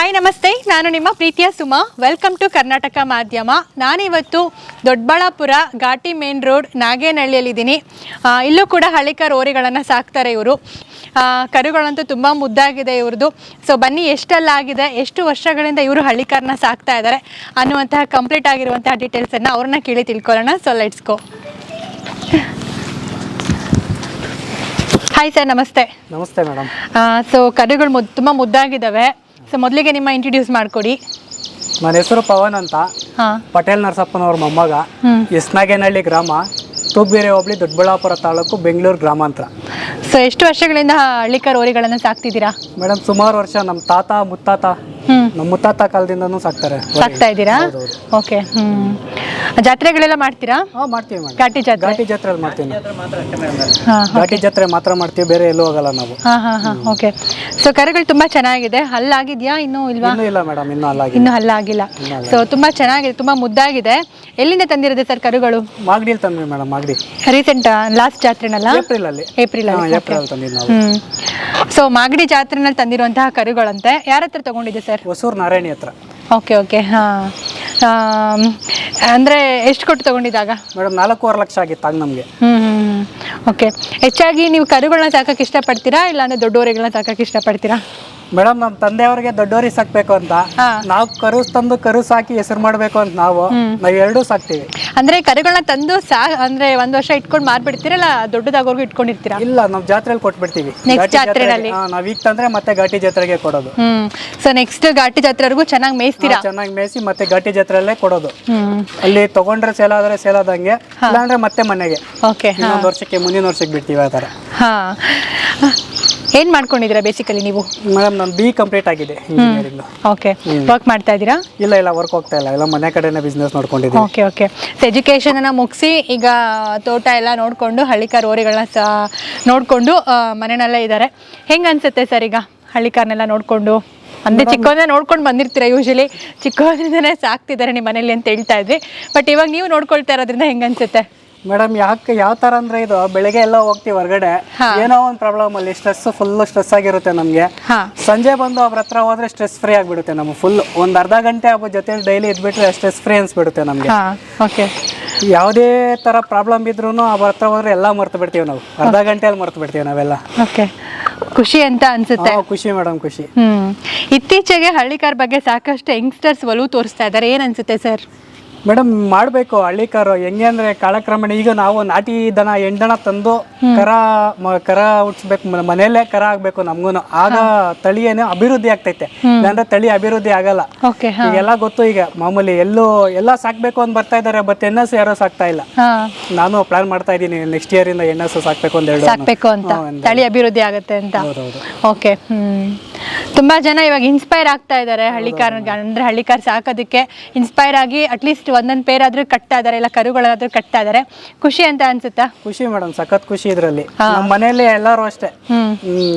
Hi ನಮಸ್ತೆ. ನಾನು ನಿಮ್ಮ ಪ್ರೀತಿಯ ಸುಮಾ. ವೆಲ್ಕಮ್ ಟು ಕರ್ನಾಟಕ ಮಾಧ್ಯಮ ನಾನಿವತ್ತು ದೊಡ್ಡಬಳ್ಳಾಪುರ ಘಾಟಿ ಮೇನ್ ರೋಡ್ ನಾಗೇನಹಳ್ಳಿಯಲ್ಲಿದ್ದೀನಿ. ಇಲ್ಲೂ ಕೂಡ ಹಳ್ಳಿಕರ್ ಓರಿಗಳನ್ನು ಸಾಕ್ತಾರೆ ಇವರು. ಕರುಗಳಂತೂ ತುಂಬ ಮುದ್ದಾಗಿದೆ ಇವ್ರದ್ದು ಸೊ ಬನ್ನಿ ಎಷ್ಟಲ್ಲಾಗಿದೆ ಎಷ್ಟು ವರ್ಷಗಳಿಂದ ಇವರು ಹಳ್ಳಿಕಾರನ್ನ ಸಾಕ್ತಾ ಇದ್ದಾರೆ ಅನ್ನುವಂತಹ ಕಂಪ್ಲೀಟ್ ಆಗಿರುವಂತಹ ಡೀಟೇಲ್ಸನ್ನು ಅವ್ರನ್ನ ಕೇಳಿ ತಿಳ್ಕೊಳ್ಳೋಣ. So let's go hi sir ನಮಸ್ತೆ. ನಮಸ್ತೆ ಮೇಡಮ್ ಸೊ ಕರುಗಳು ತುಂಬ ಮುದ್ದಾಗಿದ್ದಾವೆ ಸೊ ಮೊದಲಿಗೆ ನಿಮ್ಮ ಇಂಟ್ರೊಡ್ಯೂಸ್ ಮಾಡಿಕೊಡಿ. ನನ್ನ ಹೆಸರು ಪವನ್ ಅಂತ. ಹಾಂ. ಪಟೇಲ್ ನರಸಪ್ಪನವ್ರ ಮೊಮ್ಮಗ. ಎಸ್ನಾಗೇನಹಳ್ಳಿ ಗ್ರಾಮ ತೂಬೇರೆ ಹೋಬಳಿ ದೊಡ್ಡಬಳ್ಳಾಪುರ ತಾಲೂಕು ಬೆಂಗಳೂರು ಗ್ರಾಮಾಂತರ. ಸೊ ಎಷ್ಟು ವರ್ಷಗಳಿಂದ ಹಳ್ಳಿಕರ್ ಓರಿಗಳನ್ನು ಸಾಕ್ತಿದ್ದೀರಾ? ಮೇಡಮ್ ಸುಮಾರು ವರ್ಷ ನಮ್ಮ ತಾತ ಮುತ್ತಾತ ನಮ್ಮ ಮುತ್ತಾತ ಕಾಲದಿಂದನೂ ಸಾಕ್ತಾರೆ ಸಾಕ್ತಾ ಇದ್ದೀರಾ? ಓಕೆ ಹ್ಮ್. ಜಾತ್ರೆಗಳೆಲ್ಲ ಮಾಡ್ತೀರಾ? ಹಾ ಮಾಡ್ತೀವಿ ಮೇಡಮ್ ಘಾಟಿ ಜಾತ್ರೆ. ಘಾಟಿ ಜಾತ್ರೆ ಮಾಡ್ತೀವಿ ನಾವು. ಘಾಟಿ ಜಾತ್ರೆ ಮಾತ್ರ ಮಾಡ್ತೀವಿ ಬೇರೆ ಎಲ್ಲೂ ಹೋಗಲ್ಲ ನಾವು. ಹಾ ಹಾ ಹಾ ಓಕೆ. ಸೊ ಕರುಗಳು ತುಂಬಾ ಚೆನ್ನಾಗಿದೆ. ಹಲ್ಲಾಗಿದ್ಯಾ ಇನ್ನೂ ಇಲ್ವಾ? ಇನ್ನೂ ಇಲ್ಲ ಮೇಡಮ್ ಇನ್ನು ಅಲ್ಲ ಇನ್ನು ಹಲ್ಲಾಗಿಲ್ಲ. ಸೊ ತುಂಬಾ ಚೆನ್ನಾಗಿದೆ ತುಂಬಾ ಮುದ್ದಾಗಿದೆ. ಎಲ್ಲಿಂದ ತಂದಿರೋದು ಸರ್ ಕರುಗಳು? ಮಾಗಡಿ ತಂದ್ವಿ ಮೇಡಮ್ ಮಾಗಡಿ. ರೀಸೆಂಟ್ ಲಾಸ್ಟ್ ಜಾತ್ರೆನಲ್ಲ? ಏಪ್ರಿಲಲ್ಲಿ ಏಪ್ರಿಲ್ ಹಾಂ ಅಲ್ಲಿ ಏಪ್ರಿಲ್ ತಂದಿದ್ದು ನಾವು. ಹ್ಮ್. ಸೊ ಮಾಗಡಿ ಜಾತ್ರೆನಲ್ಲಿ ತಂದಿರುವಂತಹ ಕರುಗಳಂತೆ ಯಾರ ಹತ್ರ ತಗೊಂಡಿದೆ ಸರ್? ಹೊಸೂರು ನಾರಾಯಣಿ ಹತ್ರ. ಓಕೆ ಓಕೆ ಹಾಂ. ಅಂದರೆ ಎಷ್ಟು ಕೊಟ್ಟು ತಗೊಂಡಿದ್ದಾಗ? ಮೇಡಮ್ ನಾಲ್ಕೂವರೆ ಲಕ್ಷ ಆಗಿತ್ತು ಆಗ ನಮಗೆ. ಹ್ಞೂ ಹ್ಞೂ ಓಕೆ ಹೆಚ್ಚಾಗಿ ನೀವು ಕರುಗಳನ್ನ ಸಾಕಕ್ಕೆ ಇಷ್ಟಪಡ್ತೀರಾ ಇಲ್ಲಾಂದ್ರೆ ದೊಡ್ಡವರಿಗಳನ್ನ ಸಾಕಕ್ಕೆ ಇಷ್ಟಪಡ್ತೀರಾ? ಮೇಡಮ್ ನಮ್ಮ ತಂದೆಯವ್ರಿಗೆ ದೊಡ್ಡವರಿಗೆ ಸಾಕ್ಬೇಕು ಅಂತ. ನಾವು ಕರು ತಂದು ಕರು ಸಾಕಿ ಹೆಸರು ಮಾಡಬೇಕು ಅಂತ ನಾವು ನಾವು ಎರಡೂ ಸಾಕ್ತಿವಿ. ಅಂದ್ರೆ ಕರುಗಳನ್ನ ತಂದು ಸಾ ಅಂದ್ರೆ ಒಂದ್ ವರ್ಷ ಇಟ್ಕೊಂಡು ಮಾರ್ಬಿಡ್ತೀರಲ್ಲ ದೊಡ್ಡದಾಗೋರ್ಗು ಇಟ್ಕೊಂಡಿರ್ತೀರಾ? ಇಲ್ಲ ನಾವು ಜಾತ್ರೆಯಲ್ಲಿ ಕೊಟ್ಬಿಡ್ತೀವಿ. ನೆಕ್ಸ್ಟ್? ಹಾ, ನಾವ್ ಈಗ ತಂದ್ರೆ ಮತ್ತೆ ಘಾಟಿ ಜಾತ್ರೆಗೆ ಕೊಡೋದು. ಸೊ ನೆಕ್ಸ್ಟ್ ಘಾಟಿ ಜಾತ್ರೆವರೆಗೂ ಚೆನ್ನಾಗಿ ಮೇಯಿಸ್ತೀರಾ? ಚೆನ್ನಾಗಿ ಮೇಯಿಸಿ ಮತ್ತೆ ಘಾಟಿ ಜಾತ್ರೆಯಲ್ಲೇ ಕೊಡೋದು. ಅಲ್ಲಿ ತಗೊಂಡ್ರೆ ಸೇಲ್ ಆದ್ರೆ ಸೇಲ್ ಆದಂಗೆ ಇಲ್ಲಾಂದ್ರೆ ಮತ್ತೆ ಮನೆಗೆ. ಓಕೆ ಇನ್ನೊಂದು ವರ್ಷಕ್ಕೆ ಮುಂದಿನ ವರ್ಷಕ್ಕೆ ಬಿಡ್ತೀವಿ ಆತರ ಥರ. ಹಾಂ. ಏನು ಮಾಡ್ಕೊಂಡಿದ್ದೀರಾ ಬೇಸಿಕಲಿ ನೀವು? ಮೇಡಮ್ ನಾನು ಬಿ ಕಂಪ್ಲೀಟ್ ಆಗಿದೆ ಇಂಜಿನಿಯರಿಂಗ್ ಓಕೆ ವರ್ಕ್ ಮಾಡ್ತಾ ಇದ್ದೀರಾ? ಇಲ್ಲ ಇಲ್ಲ ವರ್ಕ್ ಹೋಗ್ತಾ ಇಲ್ಲ. ಎಲ್ಲ ಮನೆ ಕಡೆನೇ ಬಿಸ್ನೆಸ್ ನೋಡ್ಕೊಂಡಿದ್ದೀನಿ. ಓಕೆ ಓಕೆ ಸೊ ಎಜುಕೇಷನನ್ನು ಮುಗಿಸಿ ಈಗ ತೋಟ ಎಲ್ಲ ನೋಡಿಕೊಂಡು ಹಳ್ಳಿಕಾರ ಓರಿಗಳನ್ನ ಸಹ ನೋಡಿಕೊಂಡು ಮನೆಯಲ್ಲೇ ಇದ್ದಾರೆ. ಹೆಂಗೆ ಅನ್ಸುತ್ತೆ ಸರ್ ಈಗ ಹಳ್ಳಿಕಾರನೆಲ್ಲ ನೋಡಿಕೊಂಡು? ಅಂದರೆ ಚಿಕ್ಕವನ್ನ ನೋಡ್ಕೊಂಡು ಬಂದಿರ್ತೀರ ಯೂಶಲಿ ಚಿಕ್ಕವರಿಂದನೇ ಸಾಕ್ತಿದ್ದಾರೆ ನಿಮ್ಮ ಮನೇಲಿ ಅಂತ ಹೇಳ್ತಾ ಇದ್ವಿ. ಬಟ್ ಇವಾಗ ನೀವು ನೋಡ್ಕೊಳ್ತಾ ಇರೋದ್ರಿಂದ ಹೆಂಗೆ ಅನ್ಸುತ್ತೆ? ಮೇಡಮ್ ಯಾಕೆ ಯಾವ ಥರ ಅಂದ್ರೆ ಇದು ಬೆಳಗ್ಗೆ ಎಲ್ಲ ಹೋಗ್ತೀವಿ ಹೊರಗಡೆ. ಏನೋ ಒಂದು ಪ್ರಾಬ್ಲಮ್ ಅಲ್ಲಿ ಸ್ಟ್ರೆಸ್ ಫುಲ್ ಸ್ಟ್ರೆಸ್ ಆಗಿರುತ್ತೆ ನಮಗೆ. ಸಂಜೆ ಬಂದು ಅವ್ರ ಹತ್ರ ಹೋದ್ರೆ ಸ್ಟ್ರೆಸ್ ಫ್ರೀ ಆಗಿಬಿಡುತ್ತೆ ನಮಗೆ ಫುಲ್ ಒಂದು ಅರ್ಧ ಗಂಟೆ ಅವ್ರ ಜೊತೆ ಡೈಲಿ ಇದ್ಬಿಟ್ರೆ ಸ್ಟ್ರೆಸ್ ಫ್ರೀ ಅನ್ಸ್ಬಿಡುತ್ತೆ ನಮಗೆ. ಓಕೆ ಯಾವುದೇ ಥರ ಪ್ರಾಬ್ಲಮ್ ಇದ್ರೂ ಅವ್ರ ಹತ್ರ ಹೋದ್ರೆ ಎಲ್ಲ ಮರ್ತು ಬಿಡ್ತೀವಿ ನಾವು. ಅರ್ಧ ಗಂಟೆಯಲ್ಲಿ ಮರ್ತು ಬಿಡ್ತೀವಿ ನಾವೆಲ್ಲ. ಓಕೆ ಖುಷಿ ಅಂತ ಅನ್ಸುತ್ತೆ. ಖುಷಿ ಮೇಡಮ್ ಖುಷಿ. ಇತ್ತೀಚೆಗೆ ಹಳ್ಳಿಕಾರ್ ಬಗ್ಗೆ ಸಾಕಷ್ಟು ಯಂಗ್ಸ್ಟರ್ಸ್ ಒಲವು ತೋರಿಸ್ತಾ ಇದ್ದಾರೆ ಏನ್ ಅನ್ಸುತ್ತೆ ಸರ್ ಮೇಡಮ್ ಮಾಡಬೇಕು ಹಳ್ಳಿಕಾರು ಹೆಂಗೆ ಅಂದ್ರೆ ಕಾಲಕ್ರಮೇಣ ಈಗ ನಾವು ನಾಟಿ ದನ ಎಂಡನ ತಂದು ಕರ ಮ- ಕರ ಹುಟ್ಟಿಸ್ಬೇಕು ಮ- ಮನೆಯಲ್ಲೇ ಕರ ಆಗ್ಬೇಕು ನಮ್ಗೂನು. ಆಗ ತಳಿ ಏನು ಅಭಿವೃದ್ಧಿ ಆಗ್ತೈತೆ. ಇಲ್ಲಾಂದ್ರೆ ತಳಿ ಅಭಿವೃದ್ಧಿ ಆಗಲ್ಲ. ಓಕೆ ಈಗೆಲ್ಲ ಗೊತ್ತು ಈಗ. ಮಾಮೂಲಿ ಎಲ್ಲೂ ಎಲ್ಲ ಸಾಕ್ಬೇಕು ಅಂತ ಬರ್ತಾ ಇದಾರೆ ಬಟ್ ಎನ್ ಎಸ್ ಯಾರೋ ಸಾಕ್ತಾ ಇಲ್ಲ. ಹಾ. ನಾನು ಪ್ಲಾನ್ ಮಾಡ್ತಾ ಇದ್ದೀನಿ ನೆಕ್ಸ್ಟ್ ಇಯರ್ ಇಂದ ಎನ್ ಎಸ್ ಸಾಕ್ಬೇಕು ಅಂತ ಹೇಳಿ ಸಾಕ್ಬೇಕು ಅಂತ. ತಳಿ ಅಭಿವೃದ್ಧಿ ಆಗುತ್ತೆ ಅಂತ. ಹೌದೌದು. ಓಕೆ ಹ್ಮ್. ತುಂಬಾ ಜನ ಇವಾಗ ಇನ್ಸ್ಪೈರ್ ಆಗ್ತಾ ಇದ್ದಾರೆ ಹಳ್ಳಿಕಾರ್ ಅಂದ್ರೆ ಹಳ್ಳಿಕಾರ್ ಸಾಕೋದಕ್ಕೆ. ಇನ್ಸ್ಪೈರ್ ಆಗಿ ಅಟ್ಲೀಸ್ಟ್ ಒಂದೊಂದು ಪೇರ್ ಆದ್ರೂ ಕಟ್ತಾ ಇದಾರೆ ಇಲ್ಲ ಕರುಗಳಾದ್ರೂ ಕಟ್ತಾ ಇದಾರೆ. ಖುಷಿ ಅಂತ ಅನ್ಸುತ್ತಾ? ಖುಷಿ ಮೇಡಮ್ ಸಖತ್ ಖುಷಿ ಇದ್ರಲ್ಲಿ. ನಮ್ಮ ಮನೆಯಲ್ಲಿ ಎಲ್ಲಾರು ಅಷ್ಟೇ.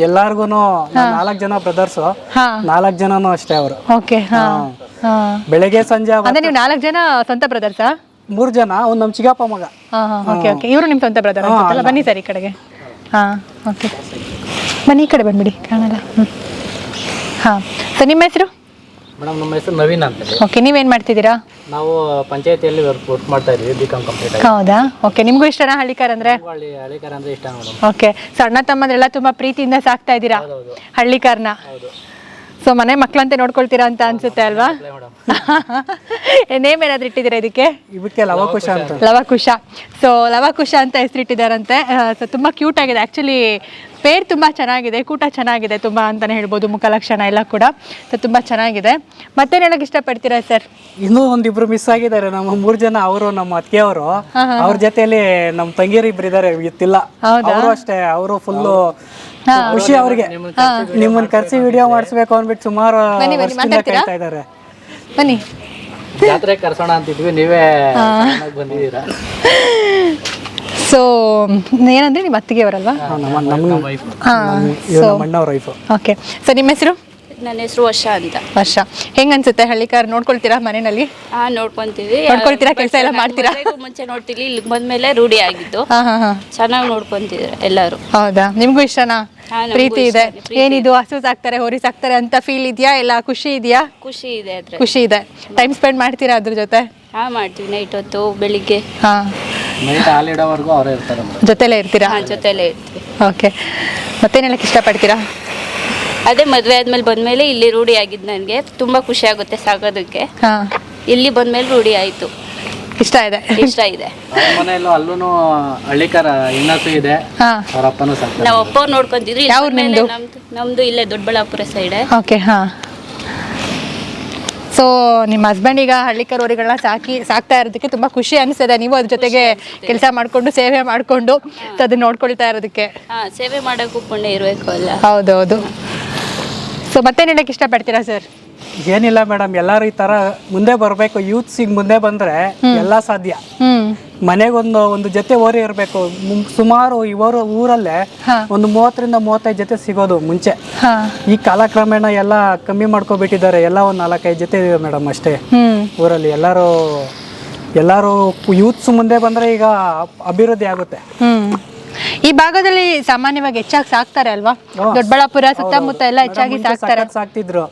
ಎಲ್ಲಾರ್ಗು ನಾಲ್ಕು ಜನ ಬ್ರದರ್ಸ್ ನಾಲ್ಕು ಜನನು ಅಷ್ಟೇ ಅವರು. ಓಕೆ ಬೆಳಗ್ಗೆ ಸಂಜೆ ಅಂದ್ರೆ ನೀವು ನಾಲ್ಕು ಜನ ಸ್ವಂತ ಬ್ರದರ್ಸಾ ಮೂರ್ ಜನ ಒಂದ್ ನಮ್ ಚಿಗಪ್ಪ ಮಗ. Okay okay. ಇವರು ನಿಮ್ಮ ಸ್ವಂತ ಬ್ರದರ್ ಬನ್ನಿ ಸರ್ ಈ ಕಡೆಗೆ. ಹಾ ಓಕೆ. ಬನ್ನಿ ಈ ಕಡೆ ಬಂದ್ಬಿಡಿ ಕಾಣಲ್ಲ. ಹ್ಞೂ ಹಾಂ. ಸರ್ ನಿಮ್ಮ ಹೆಸರು? ಮೇಡಮ್ ನಮ್ಮ ಹೆಸರು ನವೀನ್ ಅಂತ ಹೇಳಿ ಓಕೆ ನೀವೇನು ಮಾಡ್ತಿದ್ದೀರಾ? ನಾವು ಪಂಚಾಯತಿಯಲ್ಲಿ ವರ್ಕ್ ವರ್ಕ್ ಮಾಡ್ತಾ ಇದ್ದೀವಿ ಬಿ ಕಾಮ್ ಕಂಪ್ಲೀಟ್ ಆಗಿ. ಹೌದಾ? ಓಕೆ ನಿಮಗೂ ಇಷ್ಟನಾ ಹಳ್ಳಿಕಾರ ಅಂದ್ರೆ? ಹಳ್ಳಿ ಹಳ್ಳಿಕಾರ ಅಂದ್ರೆ ಇಷ್ಟ ಮೇಡಮ್. ಓಕೆ ಸಣ್ಣ ತಮ್ಮಂದ್ರೆಲ್ಲ ತುಂಬಾ ಪ್ರೀತಿಯಿಂದ ಸಾಕ್ತಾ ಇದ್ದೀರಾ? ಹೌದು ಹಳ್ಳಿಕಾರ್ನ? ಹೌದು. ಸೊ ಮನೆ ಮಕ್ಕಳಂತೆ ನೋಡ್ಕೊಳ್ತೀರಾ ಅಂತ ಅನ್ಸುತ್ತೆ ಅಲ್ವಾ? ನೇಮ್ ಏನಾದ್ರು ಇಟ್ಟಿದ್ದೀರಾ ಇದಕ್ಕೆ? ಲವ ಲವಕುಶ ಅಂತ. ಲವಕುಶ. ಸೊ ಲವಕುಶ ಅಂತ ಹೆಸರಿಟ್ಟಿದ್ದಾರಂತೆ ಸೊ ತುಂಬ ಕ್ಯೂಟ್ ಆಗಿದೆ. ಆ್ಯಕ್ಚುಲಿ ಪೇರ್ ತುಂಬ ಚೆನ್ನಾಗಿದೆ. ಕೂಟ ಚೆನ್ನಾಗಿದೆ ತುಂಬ ಅಂತಲೇ ಹೇಳ್ಬೋದು. ಮುಖಲಕ್ಷಣ ಎಲ್ಲ ಕೂಡ. ಸೊ ತುಂಬ ಚೆನ್ನಾಗಿದೆ. ಮತ್ತೇನು ಹೇಳೋಕೆ ಇಷ್ಟಪಡ್ತೀರಾ ಸರ್ ಇನ್ನೂ ಒಂದಿಬ್ರು ಮಿಸ್ ಆಗಿದ್ದಾರೆ. ನಮ್ಮ ಮೂರು ಜನ ಅವರು ನಮ್ಮ ಅತ್ತೆಯವರು. ಅವ್ರ ಜೊತೆಯಲ್ಲಿ ನಮ್ಮ ತಂಗಿಯರು ಇಬ್ರು ಇದಾರೆ ಇತ್ತಿಲ್ಲ. ಹೌದಾ? ಅವರು ಅಷ್ಟೇ. ಅವರು ಫುಲ್ಲು ಖುಷಿ ಅವ್ರಿಗೆ. ನಿಮ್ಮನ್ನ ಕರ್ಸಿ ವಿಡಿಯೋ ಮಾಡಿಸ್ಬೇಕು ಅಂದ್ಬಿಟ್ಟು ಸುಮಾರು ಬನ್ನಿ, ಬನ್ನಿ, ವರ್ಷದಿಂದ ಮಾತಾಡ್ತೀರಾ? ಇದ್ದಾರೆ. ಬನ್ನಿ. ಜಾತ್ರೆ ಕರ್ಸೋಣ ಅಂತಿದ್ವಿ ನೀವೇ ಚೆನ್ನಾಗ್ ಬಂದಿದ್ದೀರಾ? ಸೊ ಏನಂದ್ರೆ ನಿಮ್ಮ ಅತ್ತಿಗೆಯವರಲ್ವಾ? ನಮ್ಮ ನಮ್ಮ ವೈಫ್ ಹಾಂ ನಮ್ಮ ಅಣ್ಣವ್ರ ವೈಫು ಓಕೆ ಸೊ ನಿಮ್ಮ ಹೆಸರು? ನನ್ನ ಹೆಸರು ವರ್ಷ ಅಂತ. ವರ್ಷ. ಹೆಂಗ್ ಅನ್ಸುತ್ತೆ ಹಳ್ಳಿಕಾರ ನೋಡ್ಕೊಳ್ತೀರಾ ಮನೆಯಲ್ಲಿ? ಹಾ ನೋಡ್ಕೊಂತೀವಿ. ನೋಡ್ಕೊಳ್ತೀರಾ? ಕೆಲ್ಸ ಎಲ್ಲ ಮಾಡ್ತೀರಾ? ಮದ್ವೆಗೂ ಮುಂಚೆ ನೋಡ್ತೀವಿ ಇಲ್ಲಿ ಬಂದ್ಮೇಲೆ ರೂಢಿ ಆಗಿದ್ದು. ಹಾ ಹಾ ಹಾ. ಚೆನ್ನಾಗಿ ನೋಡ್ಕೊಂತಿದ್ರು ಎಲ್ಲರೂ. ಹೌದಾ? ನಿಮ್ಗೂ ಇಷ್ಟನಾ? ಹಾ, ನಮ್ಗೂ ಪ್ರೀತಿ ಇದೆ. ಪ್ರೀತಿ ಏನಿದು? ಹಸು ಸಾಕ್ತಾರೆ ಹೊರಿ ಸಾಕ್ತಾರೆ ಅಂತ ಫೀಲ್ ಇದೆಯಾ ಇಲ್ಲ ಖುಷಿ ಇದೆಯಾ? ಖುಷಿ ಇದೆ ಅದ್ರ ಖುಷಿ ಇದೆ. ಟೈಮ್ ಸ್ಪೆಂಡ್ ಮಾಡ್ತೀರಾ ಅದ್ರ ಜೊತೆ? ಹಾ ಮಾಡ್ತೀವಿ. ನೈಟ್ ಹೊತ್ತು ಬೆಳಿಗ್ಗೆ. ಹಾ. ನೈಟ್ ಹಾಲಿಡೋವರೆಗೂ ಅವರೇ ಇರ್ತಾರೆ ಮೇಡಮ್. ಜೊತೆಲೇ ಇರ್ತೀರಾ? ಹಾ ಜೊತೆಲೇ ಇರ್ತೀವಿ. ಓಕೆ ಮತ್ತೇನೆಲ್ಲ ಇಷ್ಟಪಡ್ತೀರಾ? ಅದೇ ಮದ್ವೆ ಆದ್ಮೇಲೆ ಬಂದ್ಮೇಲೆ ಇಲ್ಲಿ ರೂಢಿ ಆಗಿದ್ದು ನನಗೆ. ತುಂಬಾ ಖುಷಿ ಆಗುತ್ತೆ ಸಾಗೋದಕ್ಕೆ. ಹಾ. ಇಲ್ಲಿ ಬಂದ್ಮೇಲೆ ರೂಢಿ ಆಯ್ತು. ಇಷ್ಟ ಇದೆ. ಇಷ್ಟ ಇದೆ. ಮನೆಯಲ್ಲೂ ಅಲ್ಲೂ ಹಳ್ಳಿಕಾರ ಹೆಣ್ಣಸು ಇದೆ. ಹಾ. ಅವ್ರ ಅಪ್ಪನೂ ಸಾಕ್ತಾರೆ ನಾವು ಅಪ್ಪ ನೋಡ್ಕೊಂತಿದ್ರಿ ಯಾವ ಊರು ನಿಮ್ದು? ನಮ್ದು ಇಲ್ಲೇ ದೊಡ್ಡಬಳ್ಳಾಪುರ ಸೈಡ್ ಓಕೆ ಹಾ. ಸೊ ನಿಮ್ಮ ಹಸ್ಬೆಂಡ್ ಈಗ ಹಳ್ಳಿ ಸಾಕಿ ಸಾಕ್ತಾ ಇರೋದಕ್ಕೆ ತುಂಬಾ ಖುಷಿ ಅನಿಸ್ತದೆ. ನೀವು ಅದ್ರ ಜೊತೆಗೆ ಕೆಲಸ ಮಾಡ್ಕೊಂಡು ಸೇವೆ ಮಾಡ್ಕೊಂಡು ಅದನ್ನ ನೋಡ್ಕೊಳ್ತಾ ಇರೋದಕ್ಕೆ. ಹಾ ಸೇವೆ ಮಾಡಕ್ಕೂ ಪುಣ್ಯ ಇರಬೇಕು ಅಲ್ಲ. ಹೌದೌದು. ಸೊ ಮತ್ತೆ ಹೇಳಕ್ಕೆ ಇಷ್ಟಪಡ್ತೀರಾ ಸರ್ ಏನಿಲ್ಲ ಮೇಡಮ್ ಎಲ್ಲರೂ ಈ ತರ ಮುಂದೆ ಬರಬೇಕು. ಯೂತ್ಸಿಗೆ ಮುಂದೆ ಬಂದ್ರೆ ಎಲ್ಲ ಸಾಧ್ಯ. ಮನೆಗೊಂದು ಒಂದು ಜೊತೆ ಓರಿ ಇರಬೇಕು. ಸುಮಾರು ಇವರು ಊರಲ್ಲೇ. ಒಂದು ಮೂವತ್ತರಿಂದ ಮೂವತ್ತೈದು ಜೊತೆ ಸಿಗೋದು ಮುಂಚೆ. ಈ ಕಾಲಕ್ರಮೇಣ ಎಲ್ಲ ಕಮ್ಮಿ ಮಾಡ್ಕೊಬಿಟ್ಟಿದ್ದಾರೆ. ಎಲ್ಲ ಒಂದು ನಾಲ್ಕೈದು ಜೊತೆ ಇದೆ ಮೇಡಮ್ ಅಷ್ಟೇ. ಊರಲ್ಲಿ ಎಲ್ಲರೂ ಎಲ್ಲರೂ ಯೂತ್ಸ್ ಮುಂದೆ ಬಂದ್ರೆ ಈಗ ಅಭಿವೃದ್ಧಿ ಆಗುತ್ತೆ. ಈ ಭಾಗದಲ್ಲಿ ಸಾಮಾನ್ಯವಾಗಿ ಹೆಚ್ಚಾಗಿ ಸಾಕ್ತಾರೆ ಅಲ್ವಾ? ದೊಡ್ಡಬಳ್ಳಾಪುರ ಸುತ್ತಮುತ್ತ ಎಲ್ಲ ಹೆಚ್ಚಾಗಿ ಸಾಕ್ತಾರೆ. ಸಾಕ್ತಿದ್ರು.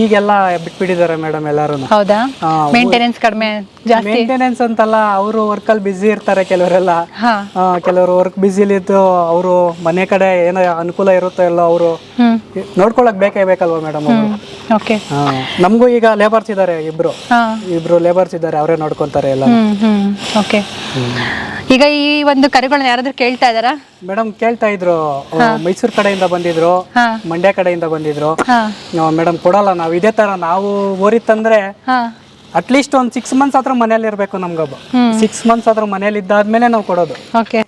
ಈಗೆಲ್ಲ ಬಿಟ್ಬಿಟ್ಟಿದ್ದಾರೆ ಮೇಡಮ್ ಎಲ್ಲರೂ ಹೌದಾ? ಮೇಂಟೆನೆನ್ಸ್ ಕಡಿಮೆ ಜಾಸ್ತಿ. ಮೇಂಟೆನೆನ್ಸ್ ಅಂತಲ್ಲ ಅವರು ವರ್ಕಲ್ಲಿ ಬ್ಯುಸಿ ಇರ್ತಾರೆ ಕೆಲವರೆಲ್ಲ. ಕೆಲವರು ವರ್ಕ್ ಬ್ಯುಸಿಲಿದ್ದು ಅವರು ಮನೆ ಕಡೆ ಏನೋ ಅನುಕೂಲ ಇರುತ್ತೋ ಎಲ್ಲ ಅವರು. ನೋಡ್ಕೊಳಕ್ ಬೇಕೇ ಬೇಕಲ್ವಾ ಮೇಡಮ್ ಓಕೆ ನಮಗೂ ಈಗ ಲೇಬರ್ಸ್ ಇದ್ದಾರೆ ಇಬ್ರು. ಇಬ್ರು ಲೇಬರ್ಸ್ ಇದ್ದಾರೆ ಅವರೇ ನೋಡ್ಕೊಂತಾರೆ ಎಲ್ಲ ಓಕೆ ಈಗ ಈ ಒಂದು ಕರುಗಳನ್ನ ಯಾರಾದ್ರೂ ಕೇಳ್ತಾ ಇದಾರಾ ಮೇಡಮ್ ಕೇಳ್ತಾ ಇದ್ರು. ಮೈಸೂರು ಕಡೆಯಿಂದ ಬಂದಿದ್ರು ಮಂಡ್ಯ ಕಡೆಯಿಂದ ಬಂದಿದ್ರು. ಮೇಡಮ್ ಕೊಡಲ್ಲ ನಾವು. ಇದೇ ತರ ನಾವು ಓರಿತ್ತಂದ್ರೆ ಅಟ್ ಲೀಸ್ಟ್ ಅಟ್ಲೀಸ್ಟ್ ಒಂದು ಸಿಕ್ಸ್ ಮಂತ್ಸ್ ಆದ್ರ ಮನೇಲಿ ಇರ್ಬೇಕು ನಮ್ಗೊಬ್ಬ ಸಿಕ್ಸ್ ಮಂತ್ಸ್ ಆದ್ರೂ ಮನೇಲಿ ಇದ್ದಾದ್ಮೇಲೆ ನಾವು ಕೊಡೋದು. ಓಕೆ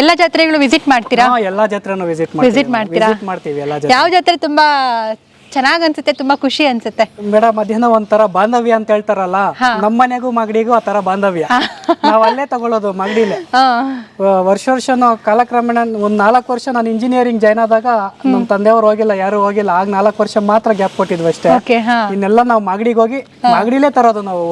ಎಲ್ಲ ಜಾತ್ರೆಗಳು ವಿಸಿಟ್ ಮಾಡ್ತೀರಾ? ಎಲ್ಲಾ ಜಾತ್ರೆನೂ ವಿಸಿಟ್ ವಿಸಿಟ್ ಮಾಡ್ತೀರಾ? ಮಾಡ್ತೀವಿ ಎಲ್ಲಾ ಜಾತ್ರೆ. ಯಾವ ಜಾತ್ರೆ ತುಂಬಾ ಚೆನ್ನಾಗ್ ಅನ್ಸುತ್ತೆ ತುಂಬಾ ಖುಷಿ ಅನ್ಸುತ್ತೆ. ಮೇಡಮ್ ಅದೇನೋ ಒಂಥರ ಬಾಂಧವ್ಯ ಅಂತ ಹೇಳ್ತಾರಲ್ಲ ನಮ್ಮ ಮನೆಗೂ ಮಗಡಿಗೂ ಆ ತರ ಬಾಂಧವ್ಯ. ನಾವ್ ಅಲ್ಲೇ ತಗೊಳ್ಳೋದು ಮಗಡಿಲೆ. ವರ್ಷ ವರ್ಷ ಕಾಲಕ್ರಮೇಣ ಒಂದ್ ನಾಲ್ಕು ವರ್ಷ ನಾನು ಇಂಜಿನಿಯರಿಂಗ್ ಜಾಯ್ನ್ ಆದಾಗ ನಮ್ ತಂದೆಯವ್ರು ಹೋಗಿಲ್ಲ ಯಾರು ಹೋಗಿಲ್ಲ ಆಗ ನಾಲ್ಕು ವರ್ಷ ಮಾತ್ರ ಗ್ಯಾಪ್ ಕೊಟ್ಟಿದ್ವಿ ಅಷ್ಟೇ. ಇನ್ನೆಲ್ಲ ನಾವು ಮಾಗಡಿಗೆ ಹೋಗಿ ಮಗಡಿಲೇ ತರೋದು ನಾವು.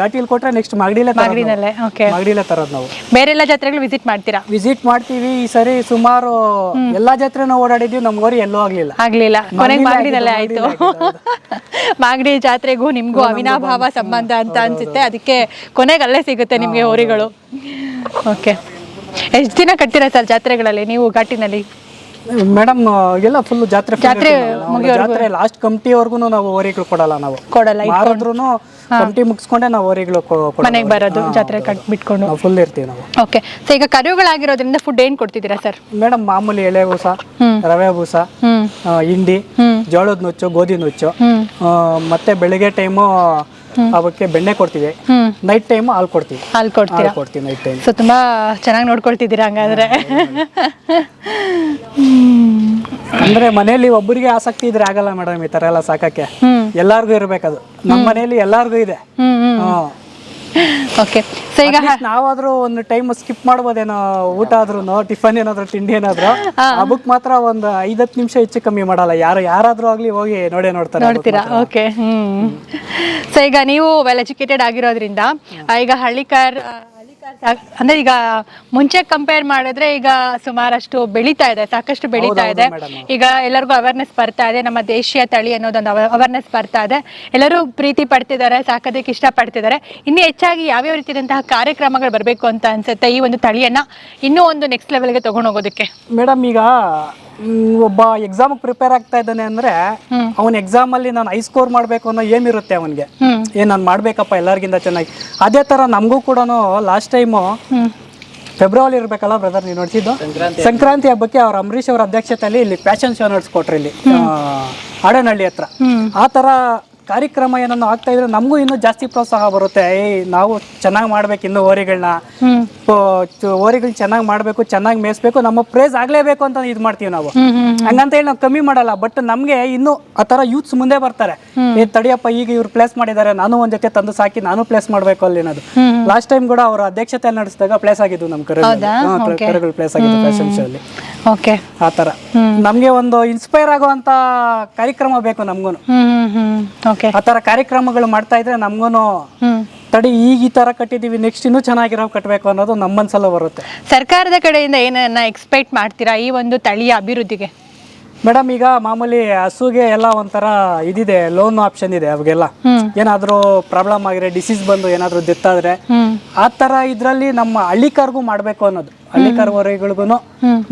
ಘಾಟಿಲ್ ಕೊಟ್ರೆ ನೆಕ್ಸ್ಟ್ ಮಾಗಡಿಲೇ ಮಾಗಡಿಲೇ ತರೋದು ನಾವು. ಬೇರೆಲ್ಲ ಜಾತ್ರೆಗಳು ವಿಸಿಟ್ ಮಾಡ್ತೀರಾ? ವಿಸಿಟ್ ಮಾಡ್ತೀವಿ ಈ ಸರಿ ಸುಮಾರು ಎಲ್ಲಾ ಜಾತ್ರೆನೂ ಓಡಾಡಿದ್ವಿ ನಮ್ಗೋರಿ ಎಲ್ಲೂ ಆಗ್ಲಿಲ್ಲ. ಆಗ್ಲಿಲ್ಲ. ಮಾಗಡಿನಲ್ಲೇ ಆಯ್ತು. ಮಾಗಡಿ ಜಾತ್ರೆಗೂ ನಿಮ್ಗೂ ಅವಿನಾಭಾವ ಸಂಬಂಧ ಅಂತ ಅನ್ಸುತ್ತೆ. ಅದಕ್ಕೆ ಕೊನೆಗೆ ಅಲ್ಲೇ ಸಿಗುತ್ತೆ ನಿಮ್ಗೆ ಹೋರಿಗಳು. ಓಕೆ ಎಷ್ಟು ದಿನ ಕಟ್ತೀರಾ ಸರ್ ಜಾತ್ರೆಗಳಲ್ಲಿ ನೀವು ಘಾಟಿನಲ್ಲಿ? ಮೇಡಮ್ ಎಲ್ಲ ಫುಲ್ ಜಾತ್ರೆ ಜಾತ್ರೆ. ಜಾತ್ರೆ ಲಾಸ್ಟ್ ಕಮಿಟಿವರೆಗೂ ನಾವು ಹೋರಿಗಳು ಕೊಡಲ್ಲ ನಾವು. ಕೊಡಲ್ಲ ಕಮಿಟಿ ಮುಗಿಸ್ಕೊಂಡೆ ನಾವು ಓರಿಗಳು ಮನೆಗೆ ಬರೋದು ಜಾತ್ರೆ ಕಟ್ ಬಿಟ್ಕೊಂಡು. ಫುಲ್ ಇರ್ತೀವಿ ನಾವು. ಓಕೆ ಸೊ ಈಗ ಕರುಗಳಾಗಿರೋದ್ರಿಂದ ಫುಡ್ ಏನ್ ಕೊಡ್ತಿದ್ದೀರಾ ಸರ್ ಮೇಡಮ್ ಮಾಮೂಲಿ ಎಳೆ ಬೂಸ ರವೆ ಬೂಸ ಹಿಂಡಿ. ಜೋಳದ ನುಚ್ಚು ಗೋಧಿ ನುಚ್ಚು ಮತ್ತೆ ಬೆಳಿಗ್ಗೆ ಟೈಮು ಅವಕ್ಕೆ ಬೆಣ್ಣೆ ಕೊಡ್ತೀವಿ. ನೈಟ್ ಟೈಮ್ ಹಾಲು ಕೊಡ್ತೀವಿ. ಹಾಲು ಕೊಡ್ತೀವಿ ಕೊಡ್ತೀವಿ ನೈಟ್ ಟೈಮ್ ಸೊ ತುಂಬಾ ಚೆನ್ನಾಗಿ ನೋಡ್ಕೊಳ್ತಿದ್ದೀರಾ ಹಂಗಾದ್ರೆ? ಅಂದ್ರೆ ಮನೆಯಲ್ಲಿ ಒಬ್ಬರಿಗೆ ಆಸಕ್ತಿ ಇದ್ರೆ ಆಗಲ್ಲ ಮೇಡಮ್ ಈ ತರ ಎಲ್ಲ ಸಾಕಕ್ಕೆ. ಎಲ್ಲಾರ್ಗು ಇರ್ಬೇಕದು. ನಮ್ಮ ಮನೆಯಲ್ಲಿ ಎಲ್ಲಾರ್ಗು ಇದೆ. ಓಕೆ ಸೊ ಈಗ ನಾವಾದ್ರೂ ಒಂದು ಟೈಮ್ ಸ್ಕಿಪ್ ಮಾಡ್ಬೋದೇನೋ ಊಟ ಆದ್ರೂ ಟಿಫನ್ ಏನಾದ್ರು ತಿಂಡಿ ಏನಾದ್ರು ಹಬ್ಬಕ್ ಮಾತ್ರ ಒಂದ್ ಐದತ್ತು ನಿಮಿಷ ಹೆಚ್ಚು ಕಮ್ಮಿ ಮಾಡಲ್ಲ. ಯಾರು ಯಾರಾದ್ರೂ ಆಗ್ಲಿ ಹೋಗಿ ನೋಡೇ ನೋಡ್ತಾರೆ ನೋಡ್ತೀರಾ? ಮಾತ್ರ. ಓಕೆ ಹ್ಮ್. ಸೊ ಈಗ ನೀವು ವೆಲ್ ಎಜುಕೇಟೆಡ್ ಆಗಿರೋದ್ರಿಂದ ಆ, ಈಗ ಹಳ್ಳಿಕಾರ್ ಆ, ಅಂದ್ರೆ ಈಗ ಮುಂಚೆ ಕಂಪೇರ್ ಮಾಡಿದ್ರೆ ಈಗ ಸುಮಾರಷ್ಟು ಬೆಳೀತಾ ಇದೆ ಸಾಕಷ್ಟು ಬೆಳೀತಾ ಇದೆ. ಈಗ ಎಲ್ಲರಿಗೂ ಅವೇರ್ನೆಸ್ ಬರ್ತಾ ಇದೆ ನಮ್ಮ ದೇಶೀಯ ತಳಿ ಅನ್ನೋದೊಂದು ಅವೇರ್ನೆಸ್ ಬರ್ತಾ ಇದೆ. ಎಲ್ಲರೂ ಪ್ರೀತಿ ಪಡ್ತಿದ್ದಾರೆ ಸಾಕೋದಕ್ಕೆ ಇಷ್ಟಪಡ್ತಿದ್ದಾರೆ. ಇನ್ನು ಹೆಚ್ಚಾಗಿ ಯಾವ್ಯಾವ ರೀತಿಯಾದಂತಹ ಕಾರ್ಯಕ್ರಮಗಳು ಬರಬೇಕು ಅಂತ ಅನ್ಸುತ್ತೆ ಈ ಒಂದು ತಳಿಯನ್ನ? ಇನ್ನೂ ಒಂದು ನೆಕ್ಸ್ಟ್ ಲೆವೆಲ್ಗೆ ತಗೊಂಡೋಗೋದಕ್ಕೆ ಮೇಡಮ್ ಈಗ ಒಬ್ಬ ಎಕ್ಸಾಮ್ ಪ್ರಿಪೇರ್ ಆಗ್ತಾ ಇದ್ದಾನೆ ಅಂದ್ರೆ ಅವನ ಎಕ್ಸಾಮ್ ಅಲ್ಲಿ ನಾನು ಹೈ ಸ್ಕೋರ್ ಮಾಡ್ಬೇಕು ಅನ್ನೋ ಏಮ್ ಇರುತ್ತೆ ಅವನಿಗೆ ಏನ್ ನಾನು ಮಾಡ್ಬೇಕಪ್ಪ ಎಲ್ಲರಿಗಿಂತ ಚೆನ್ನಾಗಿ. ಅದೇ ತರ ನಮಗೂ ಕೂಡ ಲಾಸ್ಟ್ ಟೈಮು ಫೆಬ್ರವರಿ ಇರ್ಬೇಕಲ್ಲ ಬ್ರದರ್ ನೀವು ನೋಡ್ತಿದ್ದು? ಸಂಕ್ರಾಂತಿ ಹಬ್ಬಕ್ಕೆ ಅವ್ರ ಅಂಬರೀಶ್ ಅವರ ಅಧ್ಯಕ್ಷತೆಯಲ್ಲಿ ಇಲ್ಲಿ ಫ್ಯಾಷನ್ ಶೋ ನಡೆಸ್ಕೊಟ್ರಿ ಇಲ್ಲಿ ಆಡನಹಳ್ಳಿ ಹತ್ರ. ಆ ತರ ಕಾರ್ಯಕ್ರಮ ಏನನ್ನು ಆಗ್ತಾ ಇದ್ರೆ ನಮಗೂ ಇನ್ನೂ ಜಾಸ್ತಿ ಪ್ರೋತ್ಸಾಹ ಬರುತ್ತೆ. ಏಯ್ ನಾವು ಚೆನ್ನಾಗಿ ಮಾಡ್ಬೇಕು ಇನ್ನು ಓರಿಗಳನ್ನ ಓರಿಗಳು ಚೆನ್ನಾಗಿ ಮಾಡಬೇಕು ಚೆನ್ನಾಗಿ ಮೇಯಿಸ್ಬೇಕು ನಮ್ಮ ಪ್ರೇಸ್ ಆಗಲೇಬೇಕು ಅಂತ ಇದು ಮಾಡ್ತೀವಿ ನಾವು. ಹಂಗಂತ ಹೇಳಿ ನಾವು ಕಮ್ಮಿ ಮಾಡಲ್ಲ ಬಟ್ ನಮಗೆ ಇನ್ನು ಆ ಥರ ಯೂತ್ಸ್ ಮುಂದೆ ಬರ್ತಾರೆ. ಏ ತಡಿಯಪ್ಪ ಈಗ ಇವ್ರು ಪ್ಲೇಸ್ ಮಾಡಿದ್ದಾರೆ ನಾನು ಒಂದ್ ಜೊತೆ ತಂದು ಸಾಕಿ ನಾನು ಪ್ಲೇಸ್ ಮಾಡಬೇಕು ಅಲ್ಲಿ ಅನ್ನೋದು ಲಾಸ್ಟ್ ಟೈಮ್ ಕೂಡ ಅವರು ಅಧ್ಯಕ್ಷತೆ ನಡೆಸಿದಾಗ ಪ್ಲೇಸ್ ಆಗಿದ್ದು ನಮ್ಮ ಕರೆಗಳು ಕರೆಗಳು ಪ್ಲೇಸ್ ಆಗಿದ್ದು ಫ್ಯಾಷನ್ ಶೋ ಅಲ್ಲಿ. ಓಕೆ. ಆ ಥರ. ನಮಗೆ ಒಂದು ಇನ್ಸ್ಪೈರ್ ಆಗುವಂತ ಕಾರ್ಯಕ್ರಮ ಬೇಕು ಹ್ಮ್ ಓಕೆ. ಆ ಥರ ಕಾರ್ಯಕ್ರಮಗಳು ಮಾಡ್ತಾ ಇದ್ರೆ ನಮ್ಗೂನು ಹ್ಮ್. ತಡಿ ಈಗ ಈ ತರ ಕಟ್ಟಿದ್ದೀವಿ ನೆಕ್ಸ್ಟ್ ಇನ್ನೂ ಚೆನ್ನಾಗಿರೋ ಕಟ್ಟಬೇಕು ಅನ್ನೋದು ನಮ್ಮನ್ಸಲ್ಲ ಬರುತ್ತೆ. ಸರ್ಕಾರದ ಕಡೆಯಿಂದ ಏನನ್ನ ಎಕ್ಸ್ಪೆಕ್ಟ್ ಮಾಡ್ತೀರಾ ಈ ಒಂದು ತಳಿಯ ಅಭಿವೃದ್ಧಿಗೆ? ಮೇಡಮ್ ಈಗ ಮಾಮೂಲಿ ಹಸುಗೆ ಎಲ್ಲ ಒಂಥರ ಇದಿದೆ ಲೋನ್ ಆಪ್ಷನ್ ಇದೆ ಅವಾಗೆಲ್ಲ. ಏನಾದ್ರು ಪ್ರಾಬ್ಲಮ್ ಆಗಿದ್ರೆ ಡಿಸೀಸ್ ಬಂದು ಏನಾದರೂ ದಿತ್ತಾದ್ರೆ ಆ ತರ ಇದರಲ್ಲಿ ನಮ್ಮ ಹಳ್ಳಿಕಾರ್ಗೂ ಮಾಡಬೇಕು ಅನ್ನೋದು. ಹಳ್ಳಿಕಾರ್ ಹೊರೆಗಳಿಗೂ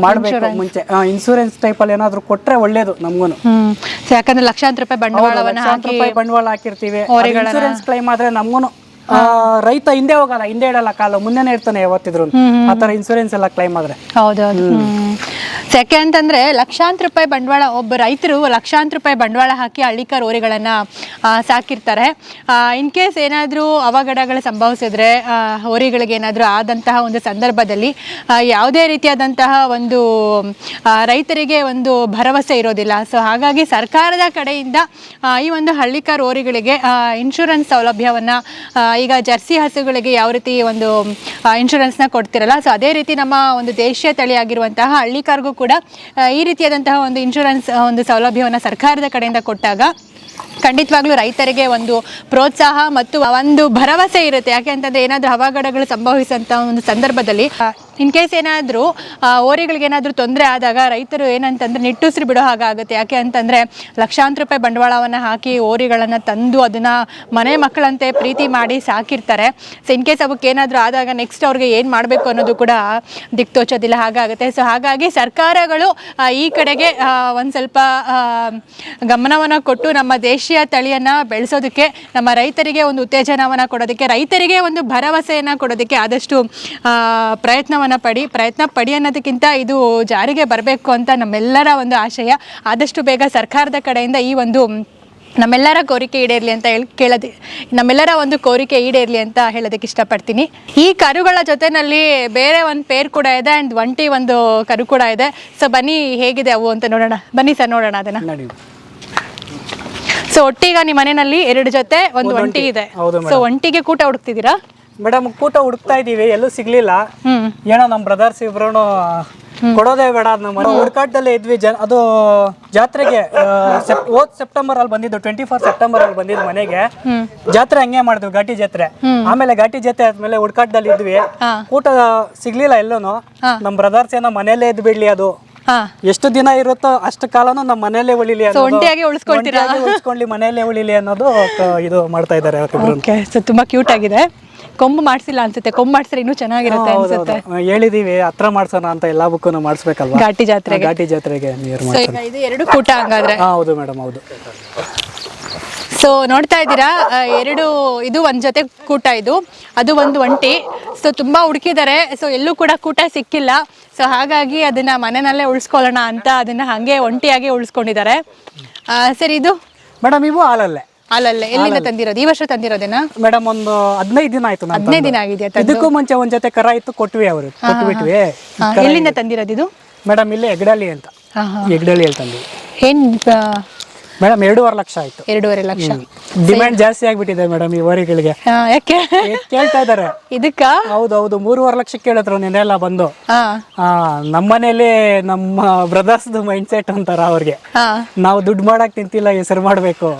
ಮಾಡಬೇಕು ಮುಂಚೆ. ಇನ್ಸೂರೆನ್ಸ್ ಅಲ್ಲಿ ಏನಾದರೂ ಕೊಟ್ರೆ ಒಳ್ಳೇದು ನಮ್ಗೂ ಸೊ ಯಾಕಂದ್ರೆ ಲಕ್ಷಾಂತರ ರೂಪಾಯಿ ರೂಪಾಯಿ ಬಂಡವಾಳ ಹಾಕಿರ್ತೀವಿ. ಇನ್ಸೂರೆನ್ಸ್ ಕ್ಲೈಮ್ ಆದ್ರೆ ನಮ್ಗೂ ರೈತ ಹಿಂದೆ ಹೋಗಲ್ಲ ಹಿಂದೆ ಇಡಲ್ಲ ಕಾಲ ಮುಂದೆನೆ ಇರ್ತಾನೆ ಯಾವತ್ತಿದ್ರು ಆ ತರ ಇನ್ಸೂರೆನ್ಸ್ ಎಲ್ಲ ಕ್ಲೈಮ್ ಆದ್ರೆ. ಹೌದೌದು. ಯಾಕೆ ಅಂದ್ರೆ ಲಕ್ಷಾಂತರ ರೂಪಾಯಿ ಬಂಡವಾಳ, ಒಬ್ಬ ರೈತರು ಲಕ್ಷಾಂತರ ರೂಪಾಯಿ ಬಂಡವಾಳ ಹಾಕಿ ಹಳ್ಳಿಕಾರ್ ಹೋರಿಗಳನ್ನು ಸಾಕಿರ್ತಾರೆ. ಇನ್ ಕೇಸ್ ಏನಾದರೂ ಅವಘಡಗಳು ಸಂಭವಿಸಿದ್ರೆ ಹೋರಿಗಳಿಗೆ ಏನಾದರೂ ಆದಂತಹ ಒಂದು ಸಂದರ್ಭದಲ್ಲಿ ಯಾವುದೇ ರೀತಿಯಾದಂತಹ ಒಂದು ರೈತರಿಗೆ ಒಂದು ಭರವಸೆ ಇರೋದಿಲ್ಲ. ಸೊ ಹಾಗಾಗಿ ಸರ್ಕಾರದ ಕಡೆಯಿಂದ ಈ ಒಂದು ಹಳ್ಳಿಕಾರ್ ಹೋರಿಗಳಿಗೆ ಇನ್ಶೂರೆನ್ಸ್ ಸೌಲಭ್ಯವನ್ನು ಈಗ ಜರ್ಸಿ ಹಸುಗಳಿಗೆ ಯಾವ ರೀತಿ ಒಂದು ಇನ್ಶೂರೆನ್ಸ್ನ ಕೊಡ್ತಿರಲ್ಲ. ಸೊ ಅದೇ ರೀತಿ ನಮ್ಮ ಒಂದು ದೇಶೀಯ ತಳಿಯಾಗಿರುವಂತಹ ಹಳ್ಳಿಕಾರ್ಗೂ ಕೂಡ ಈ ರೀತಿಯಾದಂತಹ ಒಂದು ಇನ್ಶೂರೆನ್ಸ್ ಒಂದು ಸೌಲಭ್ಯವನ್ನು ಸರ್ಕಾರದ ಕಡೆಯಿಂದ ಕೊಟ್ಟಾಗ ಖಂಡಿತವಾಗ್ಲೂ ರೈತರಿಗೆ ಒಂದು ಪ್ರೋತ್ಸಾಹ ಮತ್ತು ಒಂದು ಭರವಸೆ ಇರುತ್ತೆ. ಯಾಕೆ ಅಂತಂದ್ರೆ ಏನಾದರೂ ಅವಘಡಗಳು ಸಂಭವಿಸಂತ ಒಂದು ಸಂದರ್ಭದಲ್ಲಿ ಇನ್ ಕೇಸ್ ಏನಾದರೂ ಓರಿಗಳಿಗೆ ತೊಂದರೆ ಆದಾಗ ರೈತರು ಏನಂತಂದ್ರೆ ನಿಟ್ಟುಸಿರು ಬಿಡೋ ಹಾಗಾಗುತ್ತೆ ಯಾಕೆ ಅಂತಂದ್ರೆ ಲಕ್ಷಾಂತರ ರೂಪಾಯಿ ಬಂಡವಾಳವನ್ನು ಹಾಕಿ ಓರಿಗಳನ್ನು ತಂದು ಅದನ್ನ ಮನೆ ಮಕ್ಕಳಂತೆ ಪ್ರೀತಿ ಮಾಡಿ ಸಾಕಿರ್ತಾರೆ. ಸೊ ಇನ್ ಕೇಸ್ ಅವಕ್ಕೆ ಏನಾದರೂ ಆದಾಗ ನೆಕ್ಸ್ಟ್ ಅವ್ರಿಗೆ ಏನು ಮಾಡಬೇಕು ಅನ್ನೋದು ಕೂಡ ದಿಕ್ತೋಚೋದಿಲ್ಲ ಹಾಗಾಗುತ್ತೆ ಸೊ ಹಾಗಾಗಿ ಸರ್ಕಾರಗಳು ಈ ಕಡೆಗೆ ಒಂದು ಸ್ವಲ್ಪ ಗಮನವನ್ನು ಕೊಟ್ಟು ನಮ್ಮ ದೇಶೀಯ ತಳಿಯನ್ನು ಬೆಳೆಸೋದಕ್ಕೆ ನಮ್ಮ ರೈತರಿಗೆ ಒಂದು ಉತ್ತೇಜನವನ್ನು ಕೊಡೋದಕ್ಕೆ ರೈತರಿಗೆ ಒಂದು ಭರವಸೆಯನ್ನು ಕೊಡೋದಕ್ಕೆ ಆದಷ್ಟು ಆ, ಪ್ರಯತ್ನವನ್ನು ಪಡಿ ಪ್ರಯತ್ನ ಪಡಿ ಅನ್ನೋದಕ್ಕಿಂತ ಇದು ಜಾರಿಗೆ ಬರಬೇಕು ಅಂತ ನಮ್ಮೆಲ್ಲರ ಒಂದು ಆಶಯ. ಆದಷ್ಟು ಬೇಗ ಸರ್ಕಾರದ ಕಡೆಯಿಂದ ಈ ಒಂದು ನಮ್ಮೆಲ್ಲರ ಕೋರಿಕೆ ಈಡೇರಲಿ ಅಂತ ಹೇಳಿ ಕೇಳೋದು ನಮ್ಮೆಲ್ಲರ ಒಂದು ಕೋರಿಕೆ ಈಡೇರಲಿ ಅಂತ ಹೇಳೋದಕ್ಕೆ ಇಷ್ಟಪಡ್ತೀನಿ. ಈ ಕರುಗಳ ಜೊತೆನಲ್ಲಿ ಬೇರೆ ಒಂದು ಪೇರ್ ಕೂಡ ಇದೆ ಆ್ಯಂಡ್ ಒಂಟಿ ಒಂದು ಕರು ಕೂಡ ಇದೆ. ಸೊ ಬನ್ನಿ ಹೇಗಿದೆ ಅವು ಅಂತ ನೋಡೋಣ. ಬನ್ನಿ ಸರ್ ನೋಡೋಣ ಅದನ್ನು. ಸೊ ಒಟ್ಟಿಗ ನಿಮ್ಮ ಮನೆಯಲ್ಲಿ ಎರಡು ಜೊತೆ ಒಂದು ಒಂಟಿ ಇದೆ. ಸೊ ಒಂಟಿಗೆ ಕೂಟ ಹುಡುಕ್ತಿದ್ದೀರಾ? ಮೇಡಮ್ ಕೂಟ ಹುಡುಕ್ತಾ ಇದೀವಿ ಎಲ್ಲೂ ಸಿಗ್ಲಿಲ್ಲ. ಏನೋ ನಮ್ ಬ್ರದರ್ಸ್ ಇಬ್ರು ಕೊಡೋದೇ ಬೇಡ ನಮ್ಮ ಹುಡುಕಾಟದಲ್ಲೇ ಇದ್ವಿ. ಜನ ಅದು ಜಾತ್ರೆಗೆ ಹೋದ್ ಸೆಪ್ಟೆಂಬರ್ ಅಲ್ಲಿ ಬಂದಿದ್ದು ಟ್ವೆಂಟಿ ಫೋರ್ ಸೆಪ್ಟೆಂಬರ್ ಅಲ್ಲಿ ಬಂದಿದ್ದು ಮನೆಗೆ. ಜಾತ್ರೆ ಹಂಗೆ ಮಾಡಿದ್ವಿ ಘಾಟಿ ಜಾತ್ರೆ. ಆಮೇಲೆ ಘಾಟಿ ಜಾತ್ರೆ ಆದ್ಮೇಲೆ ಹುಡುಕಾಟದಲ್ಲಿ ಇದ್ವಿ. ಊಟ ಕೂಟ ಸಿಗ್ಲಿಲ್ಲ ಎಲ್ಲೂನು. ನಮ್ಮ ಬ್ರದರ್ಸ್ ಏನೋ ಮನೇಲೆ ಇದ್ ಬಿಡ್ಲಿ ಅದು. ಎಷ್ಟು ದಿನ ಇರುತ್ತೋ ಅಷ್ಟು ಕಾಲನು ನಮ್ಮ ಮನೆಯಲ್ಲೇ ಉಳಿಲಿ ಉಳಿಸ್ಕೊಂಡ್ಲಿ ಉಳಿಸ್ಕೊಳ್ಳಿ ಮನೆಯಲ್ಲೇ ಉಳಿಲಿ ಅನ್ನೋದು ಇದು ಮಾಡ್ತಾ ಇದ್ದಾರೆ ತುಂಬಾ ಕ್ಯೂಟ್ ಆಗಿದೆ. ಕೊಂಬು ಮಾಡಿಸಿಲ್ಲ ಅನ್ಸುತ್ತೆ. ಕೊಂಬು ಮಾಡಿಸಿದ್ರೆ ಇನ್ನೂ ಚೆನ್ನಾಗಿರುತ್ತೆ ಅನ್ಸುತ್ತೆ. ಹೇಳಿದೀವಿ ಹತ್ರ ಮಾಡ್ಸೋಣ ಅಂತ ಎಲ್ಲಾ ಬುಕ್ಕನ್ನು ಮಾಡಿಸ್ಬೇಕಲ್ವಾ? ಘಾಟಿ ಜಾತ್ರೆಗೆ. ಘಾಟಿ ಜಾತ್ರೆಗೆ ನೀರು ಈಗ ಇದು ಎರಡು ಕೂಟ ಹಂಗಾದ್ರೆ. ಹೌದು ಮೇಡಮ್ ಹೌದು. ಸೊ ನೋಡ್ತಾ ಇದ್ದೀರಾ? ಆ, ಎರಡು ಇದು ಒಂದ್ ಜೊತೆ ಕೂಟ ಇದು. ಅದು ಒಂದು ಒಂಟಿ. ಸೊ ತುಂಬಾ ಹುಡುಕಿದ್ದಾರೆ ಸೊ ಎಲ್ಲೂ ಕೂಡ ಕೂಟ ಸಿಕ್ಕಿಲ್ಲ. ಸೊ ಹಾಗಾಗಿ ಅದನ್ನ ಮನೆಯಲ್ಲೇ ಉಳಿಸ್ಕೊಳ್ಳೋಣ ಅಂತ ಅದನ್ನ ಹಂಗೆ ಒಂಟಿಯಾಗಿ ಉಳಿಸ್ಕೊಂಡಿದ್ದಾರೆ. ಆ, ಸರಿ ಇದು? ಮೇಡಮ್ ಇವು ಹಾಲಲ್ಲೇ. ಅಲ್ಲಲ್ಲೇ ಎಲ್ಲಿಂದ ತಂದಿರೋದು? ಈ ವರ್ಷ ತಂದಿರೋದೇನಾ? ಮೇಡಮ್ ಒಂದು ಹದಿನೈದು ದಿನ ಆಯ್ತು ನಾನು ಹದಿನೈದು ದಿನ ಆಗಿದೆ ತಂದು? ಇದಕ್ಕೂ ಮುಂಚೆ ಒಂದ್ ಜೊತೆ ಕರ ಇತ್ತು ಕೊಟ್ವಿ ಅವರು ಕೊಟ್ಬಿಟ್ವಿ. ಹಾ, ಎಲ್ಲಿಂದ ತಂದಿರೋದು ಇದು? ಮೇಡಮ್ ಇಲ್ಲಿ ಎಗ್ಡಳ್ಳಿ ಅಂತ. ಹಾ ಹಾ. ಅಲ್ಲಿ ತಂದ್ವಿ. ಏನ್ ಆ, ಮೇಡಮ್ ಎರಡೂವರೆ ಲಕ್ಷ ಆಯ್ತು. ಎರಡೂವರೆ ಲಕ್ಷ. ಡಿಮ್ಯಾಂಡ್ ಜಾಸ್ತಿ ಆಗ್ಬಿಟ್ಟಿದೆ ಮೇಡಮ್ ಈ ವರಿಗಳಿಗೆ. ಯಾಕೆ? ಕೇಳ್ತಾ ಇದಾರೆ ಇದಕ್ಕ? ಹೌದು ಹೌದು. ಮೂರುವರೆ ಲಕ್ಷಕ್ಕೆ ಕೇಳಿದ್ರು ನೆನ್ನೆಲ್ಲ ಬಂದು. ಹಾ. ಆ ನಮ್ಮನೇಲಿ ನಮ್ಮ ಬ್ರದರ್ಸ್ ಮೈಂಡ್ ಸೆಟ್ ಅಂತಾರ ಅವ್ರಿಗೆ. ನಾವು ದುಡ್ಡು ಮಾಡಕ್ ನಿಂತಿಲ್ಲ ಹೆಸರು ಮಾಡ್ಬೇಕು.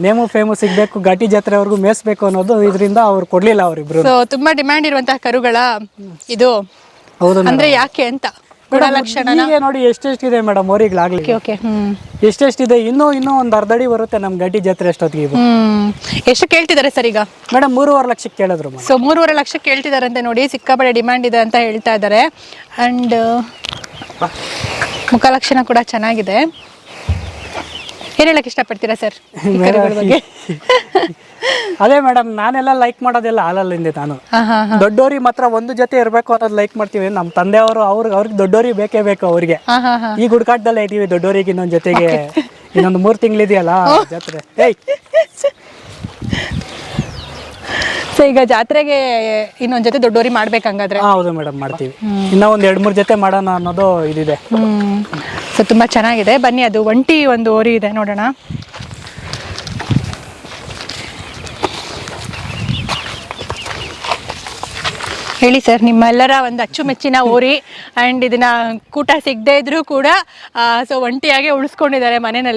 ನೇಮು ಫೇಮಸ್ ಸಿಗ್ಬೇಕು ಘಾಟಿ ಜಾತ್ರೆವರೆಗೂ ಮೇಯಿಸ್ಬೇಕು ಅನ್ನೋದು ಇದರಿಂದ ಅವ್ರು ಕೊಡ್ಲಿಲ್ಲ ಅವ್ರಿಬ್ರು. ತುಂಬಾ ಡಿಮ್ಯಾಂಡ್ ಇರುವಂತಹ ಕರುಗಳ ಇದು. ಹೌದು ಅಂದ್ರೆ ಯಾಕೆ ಅಂತ? ಗುಣಲಕ್ಷಣ ಈಗ ನೋಡಿ ಎಷ್ಟೆಷ್ಟಿದೆ ಮೇಡಮ್ ಅವರಿಗ್ಲಾಗ್ಲಿ ಓಕೆ ಹ್ಮ್. ಎಷ್ಟೆಷ್ಟಿದೆ? ಇನ್ನೂ ಇನ್ನೂ ಒಂದ್ ಅರ್ಧ ಅಡಿ ಬರುತ್ತೆ ನಮ್ ಗಡ್ಡಿ ಜಾತ್ರೆ ಅಷ್ಟೊತ್ತಿಗೆ ಹ್ಮ್. ಎಷ್ಟು ಕೇಳ್ತಿದ್ದಾರೆ ಸರ್ ಈಗ? ಮೇಡಮ್ ಮೂರುವರೆ ಲಕ್ಷಕ್ಕೆ ಕೇಳಿದ್ರು. ಸೊ ಮೂರುವರೆ ಲಕ್ಷ ಅಂತ ನೋಡಿ ಸಿಕ್ಕಾಪಟ್ಟೆ ಡಿಮ್ಯಾಂಡ್ ಇದೆ ಅಂತ ಹೇಳ್ತಾ ಇದ್ದಾರೆ ಅಂಡ್ ಮುಖಲಕ್ಷಣ ಕೂಡ ಚೆನ್ನಾಗಿದೆ. ಏನ್ ಹೇಳಕ್ ಇಷ್ಟಪಡ್ತೀರಾ ಸರ್? ಬಗ್ಗೆ? ಅದೇ ಮೇಡಮ್ ನಾನೆಲ್ಲ ಲೈಕ್ ಮಾಡೋದೆಲ್ಲ ಹಾಲಲ್ಲಿಂದೆ ನಾನು. ದೊಡ್ಡೋರಿಗೆ ಮಾತ್ರ ಒಂದು ಜೊತೆ ಇರಬೇಕು ಅನ್ನೋದು ಲೈಕ್ ಮಾಡ್ತೀವಿ. ನಮ್ಮ ತಂದೆಯವರು ಅವ್ರಿಗೆ ಅವ್ರಿಗೆ ದೊಡ್ಡೋರಿಗೆ ಬೇಕೇ ಬೇಕು ಅವ್ರಿಗೆ. ಈ ಈಗ ಹುಡುಕಾಟದಲ್ಲೇ ಇದ್ದೀವಿ ದೊಡ್ಡೋರಿಗೆ ಇನ್ನೊಂದು ಜೊತೆಗೆ. ಇನ್ನೊಂದು ಮೂರು ತಿಂಗಳಿದೆಯಲ್ಲ ಜಾತ್ರೆ. ಏಯ್! ಸೊ ಈಗ ಜಾತ್ರೆಗೆ ಇನ್ನೊಂದ್ ಜೊತೆ ದೊಡ್ಡೋರಿ ಮಾಡ್ಬೇಕಂಗಾದ್ರೆ? ಹೌದು ಮೇಡಮ್ ಮಾಡ್ತೀವಿ. ಇನ್ನ ಒಂದು ಎರಡ್ ಮೂರ್ ಜೊತೆ ಮಾಡೋಣ ಅನ್ನೋದು ಇದಿದೆ. ಸೊ ತುಂಬಾ ಚೆನ್ನಾಗಿದೆ. ಬನ್ನಿ, ಅದು ಒಂಟಿ ಒಂದು ಓರಿ ಇದೆ, ನೋಡೋಣ. ಹೇಳಿ ಸರ್, ನಿಮ್ಮೆಲ್ಲರ ಒಂದು ಅಚ್ಚುಮೆಚ್ಚಿನ ಓರಿ ಆ್ಯಂಡ್ ಇದನ್ನ ಕೂಟ ಸಿಗದೇ ಇದ್ರೂ ಕೂಡ ಸೊ ಒಂಟಿಯಾಗೆ ಉಳಿಸ್ಕೊಂಡಿದ್ದಾರೆ ಮನೆಯಲ್ಲಿ.